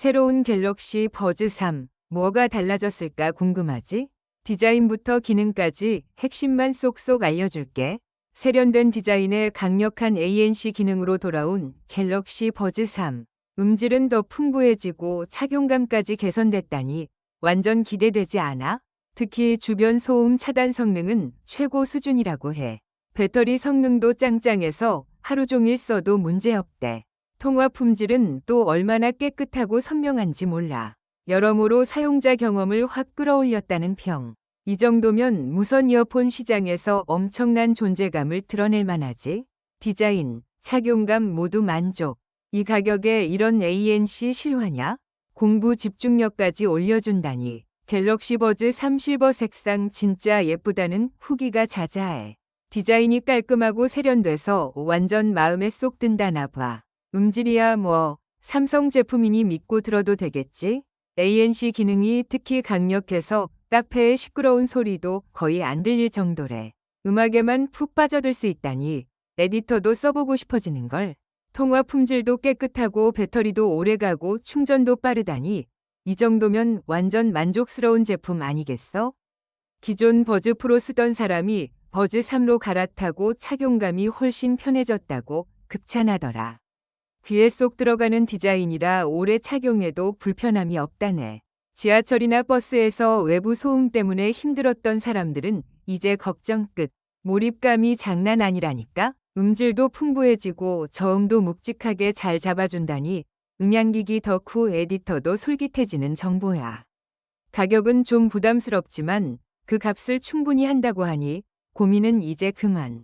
새로운 갤럭시 버즈 3 뭐가 달라졌을까 궁금하지? 디자인부터 기능까지 핵심만 쏙쏙 알려줄게. 세련된 디자인의 강력한 ANC 기능으로 돌아온 갤럭시 버즈 3. 음질은 더 풍부해지고 착용감까지 개선됐다니 완전 기대되지 않아? 특히 주변 소음 차단 성능은 최고 수준이라고 해. 배터리 성능도 짱짱해서 하루 종일 써도 문제없대. 통화 품질은 또 얼마나 깨끗하고 선명한지 몰라. 여러모로 사용자 경험을 확 끌어올렸다는 평. 이 정도면 무선 이어폰 시장에서 엄청난 존재감을 드러낼 만하지. 디자인, 착용감 모두 만족. 이 가격에 이런 ANC 실화냐? 공부 집중력까지 올려준다니. 갤럭시 버즈 3 실버 색상 진짜 예쁘다는 후기가 자자해. 디자인이 깔끔하고 세련돼서 완전 마음에 쏙 든다나 봐. 음질이야 뭐 삼성 제품이니 믿고 들어도 되겠지? ANC 기능이 특히 강력해서 카페의 시끄러운 소리도 거의 안 들릴 정도래. 음악에만 푹 빠져들 수 있다니 에디터도 써보고 싶어지는 걸. 통화 품질도 깨끗하고 배터리도 오래가고 충전도 빠르다니 이 정도면 완전 만족스러운 제품 아니겠어? 기존 버즈 프로 쓰던 사람이 버즈 3로 갈아타고 착용감이 훨씬 편해졌다고 극찬하더라. 귀에 쏙 들어가는 디자인이라 오래 착용해도 불편함이 없다네. 지하철이나 버스에서 외부 소음 때문에 힘들었던 사람들은 이제 걱정 끝. 몰입감이 장난 아니라니까? 음질도 풍부해지고 저음도 묵직하게 잘 잡아준다니 음향기기 덕후 에디터도 솔깃해지는 정보야. 가격은 좀 부담스럽지만 그 값을 충분히 한다고 하니 고민은 이제 그만.